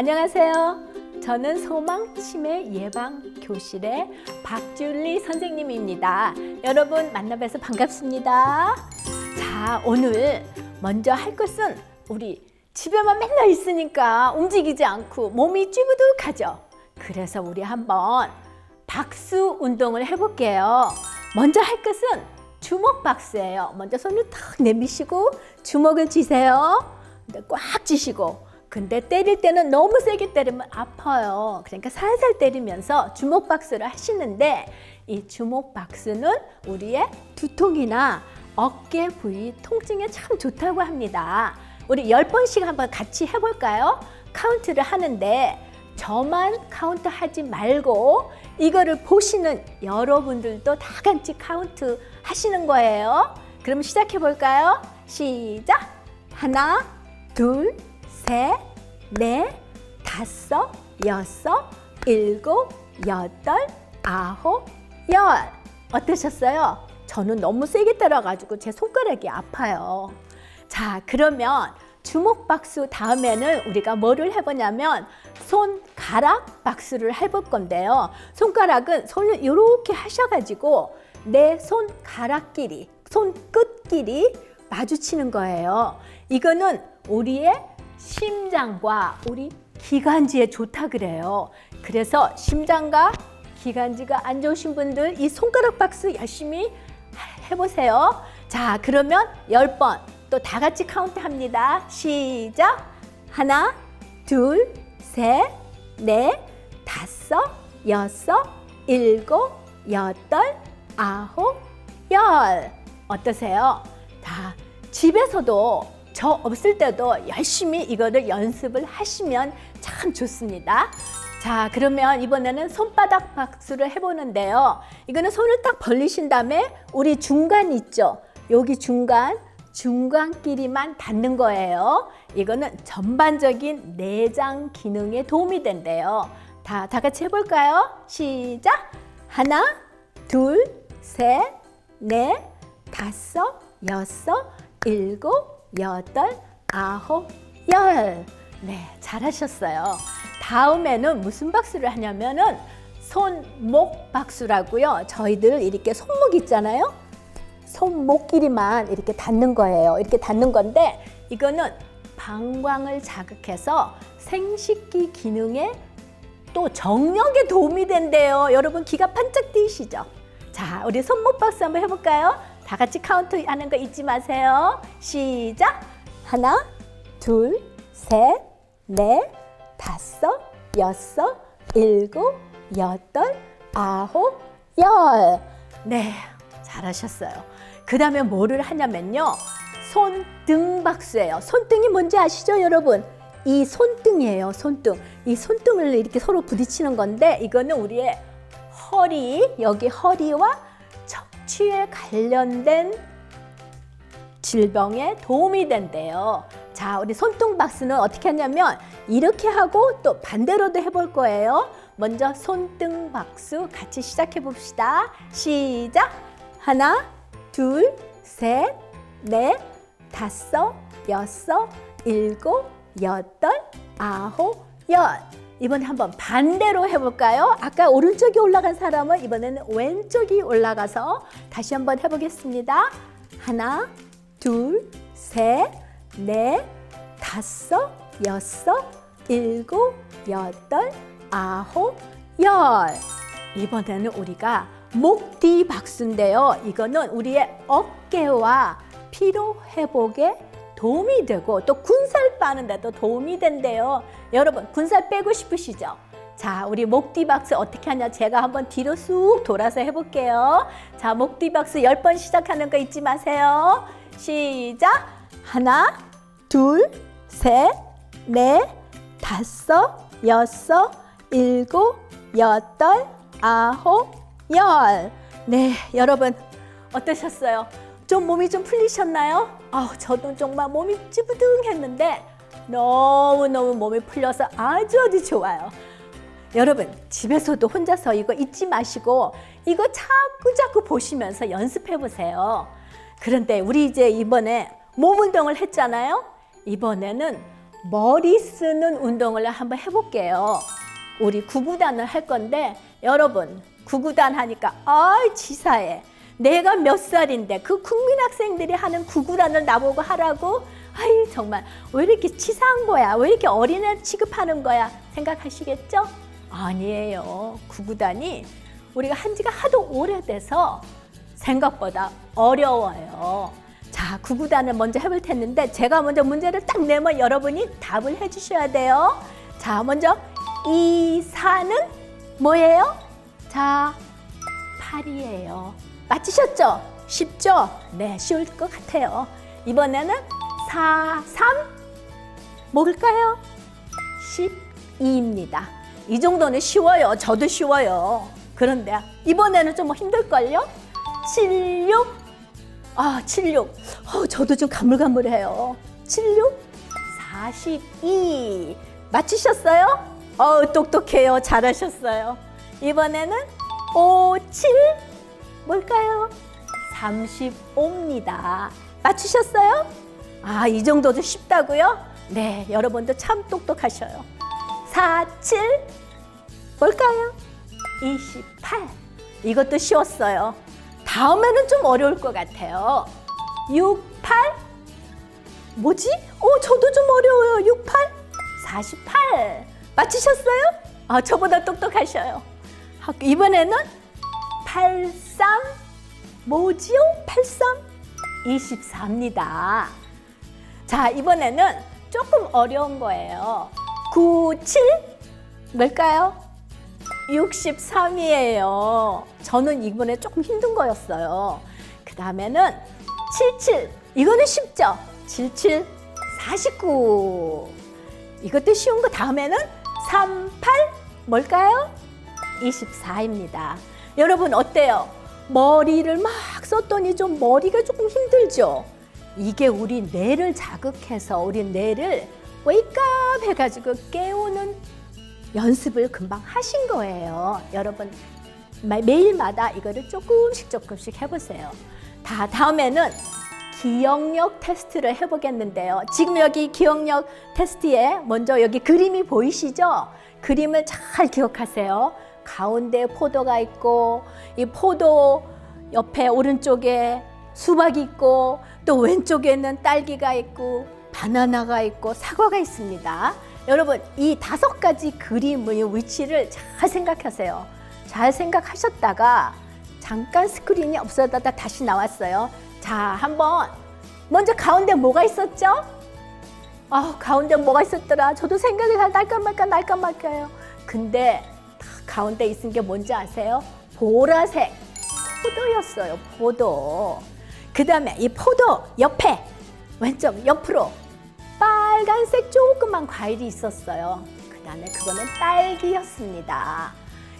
안녕하세요. 저는 소망 치매 예방 교실의 박줄리 선생님입니다. 여러분 만나뵈서 반갑습니다. 자, 오늘 먼저 할 것은 우리 집에만 맨날 있으니까 움직이지 않고 몸이 찌부둥하죠. 그래서 우리 한번 박수 운동을 해볼게요. 먼저 할 것은 주먹 박수예요. 먼저 손을 탁 내미시고 주먹을 쥐세요. 꽉 쥐시고 근데 때릴 때는 너무 세게 때리면 아파요. 그러니까 살살 때리면서 주먹 박수를 하시는데 이 주먹 박수는 우리의 두통이나 어깨 부위 통증에 참 좋다고 합니다. 우리 열 번씩 한번 같이 해볼까요? 카운트를 하는데 저만 카운트 하지 말고 이거를 보시는 여러분들도 다 같이 카운트 하시는 거예요. 그럼 시작해 볼까요? 시작! 하나, 둘, 셋, 넷, 다섯, 여섯, 일곱, 여덟, 아홉, 열. 어떠셨어요? 저는 너무 세게 때려가지고 제 손가락이 아파요. 자, 그러면 주먹 박수 다음에는 우리가 뭐를 해보냐면 손가락 박수를 해볼 건데요. 손가락은 손을 이렇게 하셔가지고 내 손가락끼리, 손끝끼리 마주치는 거예요. 이거는 우리의 심장과 우리 기관지에 좋다 그래요. 그래서 심장과 기관지가 안 좋으신 분들 이 손가락 박수 열심히 해보세요. 자, 그러면 열 번 또 다 같이 카운트 합니다. 시작. 하나, 둘, 셋, 넷, 다섯, 여섯, 일곱, 여덟, 아홉, 열. 어떠세요? 다 집에서도 저 없을 때도 열심히 이거를 연습을 하시면 참 좋습니다. 자, 그러면 이번에는 손바닥 박수를 해보는데요. 이거는 손을 딱 벌리신 다음에 우리 중간 있죠? 여기 중간, 중간끼리만 닿는 거예요. 이거는 전반적인 내장 기능에 도움이 된대요. 다, 다 같이 해볼까요? 시작! 하나, 둘, 셋, 넷, 다섯, 여섯, 일곱, 여덟, 아홉, 열. 네, 잘하셨어요. 다음에는 무슨 박수를 하냐면은 손목 박수라고요. 저희들 이렇게 손목 있잖아요. 손목끼리만 이렇게 닿는 거예요. 이렇게 닿는 건데 이거는 방광을 자극해서 생식기 기능에 또 정력에 도움이 된대요. 여러분 기가 반짝 뛰시죠? 자, 우리 손목 박수 한번 해볼까요? 다 같이 카운트 하는 거 잊지 마세요. 시작! 하나, 둘, 셋, 넷, 다섯, 여섯, 일곱, 여덟, 아홉, 열. 네, 잘하셨어요. 그 다음에 뭐를 하냐면요. 손등 박수예요. 손등이 뭔지 아시죠, 여러분? 이 손등이에요, 손등. 이 손등을 이렇게 서로 부딪히는 건데, 이거는 우리의 허리, 여기 허리와 척추에 관련된 질병에 도움이 된대요. 자, 우리 손등 박수는 어떻게 하냐면 이렇게 하고 또 반대로도 해볼 거예요. 먼저 손등 박수 같이 시작해 봅시다. 시작. 하나, 둘, 셋, 넷, 다섯, 여섯, 일곱, 여덟, 아홉, 열. 이번에 한번 반대로 해볼까요? 아까 오른쪽이 올라간 사람은 이번에는 왼쪽이 올라가서 다시 한번 해보겠습니다. 하나, 둘, 셋, 넷, 다섯, 여섯, 일곱, 여덟, 아홉, 열. 이번에는 우리가 목 뒤 박수인데요. 이거는 우리의 어깨와 피로 회복에 도움이 되고 또 군살 빠는데도 도움이 된대요. 여러분 군살 빼고 싶으시죠? 자, 우리 목 뒤 박수 어떻게 하냐? 제가 한번 뒤로 쑥 돌아서 해볼게요. 자, 목 뒤 박수 열번 시작하는 거 잊지 마세요. 시작. 하나, 둘, 셋, 넷, 다섯, 여섯, 일곱, 여덟, 아홉, 열. 네, 여러분 어떠셨어요? 좀 몸이 좀 풀리셨나요? 아, 저도 정말 몸이 찌부둥했는데 너무너무 몸이 풀려서 아주 아주 좋아요. 여러분 집에서도 혼자서 이거 잊지 마시고 이거 자꾸 자꾸 보시면서 연습해 보세요. 그런데 우리 이제 이번에 몸 운동을 했잖아요. 이번에는 머리 쓰는 운동을 한번 해볼게요. 우리 구구단을 할 건데 여러분 구구단 하니까 아이 치사해. 내가 몇 살인데 그 국민학생들이 하는 구구단을 나보고 하라고? 아이 정말 왜 이렇게 치사한 거야? 왜 이렇게 어린애 취급하는 거야? 생각하시겠죠? 아니에요. 구구단이 우리가 한 지가 하도 오래돼서 생각보다 어려워요. 자, 구구단을 먼저 해볼 텐데 제가 먼저 문제를 딱 내면 여러분이 답을 해주셔야 돼요. 자, 먼저 이 사는 뭐예요? 자, 팔이에요. 맞히셨죠? 쉽죠? 네, 쉬울 것 같아요. 이번에는 4, 3 뭘까요? 12입니다. 이 정도는 쉬워요. 저도 쉬워요. 그런데 이번에는 좀 힘들걸요? 76 아, 76. 어, 저도 좀 가물가물해요. 76 42 맞히셨어요? 어, 똑똑해요. 잘하셨어요. 이번에는 5, 7 뭘까요? 35입니다. 맞추셨어요? 아, 이 정도도 쉽다고요? 네, 여러분도 참 똑똑하셔요. 4, 7 뭘까요? 28. 이것도 쉬웠어요. 다음에는 좀 어려울 것 같아요. 6, 8 뭐지? 어, 저도 좀 어려워요. 6, 8 48. 맞히셨어요? 아, 저보다 똑똑하셔요. 아, 이번에는 83 뭐지요? 83 24입니다. 자, 이번에는 조금 어려운 거예요. 9, 7 뭘까요? 63이에요. 저는 이번에 조금 힘든 거였어요. 그 다음에는 77. 이거는 쉽죠? 77, 49. 이것도 쉬운 거 다음에는 38 뭘까요? 24입니다. 여러분 어때요? 머리를 막 썼더니 좀 머리가 조금 힘들죠? 이게 우리 뇌를 자극해서 우리 뇌를 웨이크업 해가지고 깨우는 연습을 금방 하신 거예요. 여러분 마- 매일마다 이거를 조금씩 조금씩 해보세요. 다 다음에는 기억력 테스트를 해보겠는데요. 지금 여기 기억력 테스트에 먼저 여기 그림이 보이시죠? 그림을 잘 기억하세요. 가운데 포도가 있고 이 포도 옆에 오른쪽에 수박이 있고 또 왼쪽에는 딸기가 있고 바나나가 있고 사과가 있습니다. 여러분 이 다섯 가지 그림의 위치를 잘 생각하세요. 잘 생각하셨다가 잠깐 스크린이 없어졌다 다시 나왔어요. 자, 한번 먼저 가운데 뭐가 있었죠? 아, 가운데 뭐가 있었더라. 저도 생각이 다 날까 말까 날까 말까요. 근데 다 가운데 있은 게 뭔지 아세요? 보라색 포도였어요. 포도. 그 다음에 이 포도 옆에 왼쪽 옆으로 빨간색 조그만 과일이 있었어요. 그 다음에 그거는 딸기였습니다.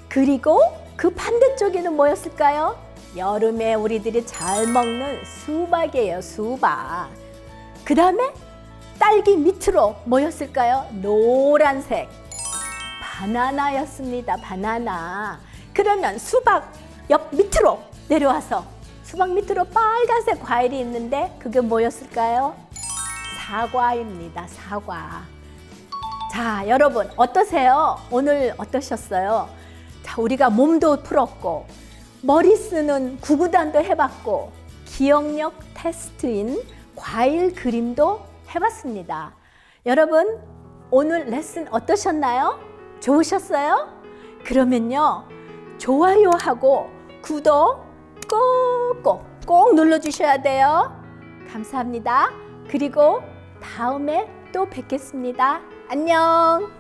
그리고 그 반대쪽에는 뭐였을까요? 여름에 우리들이 잘 먹는 수박이에요, 수박. 그 다음에 딸기 밑으로 뭐였을까요? 노란색. 바나나였습니다, 바나나. 그러면 수박 옆 밑으로 내려와서 수박 밑으로 빨간색 과일이 있는데 그게 뭐였을까요? 사과입니다, 사과. 자, 여러분 어떠세요? 오늘 어떠셨어요? 자, 우리가 몸도 풀었고 머리 쓰는 구구단도 해봤고 기억력 테스트인 과일 그림도 해봤습니다. 여러분 오늘 레슨 어떠셨나요? 좋으셨어요? 그러면요 좋아요하고 구독 꼭꼭 꼭 눌러주셔야 돼요. 감사합니다. 그리고 다음에 또 뵙겠습니다. 안녕.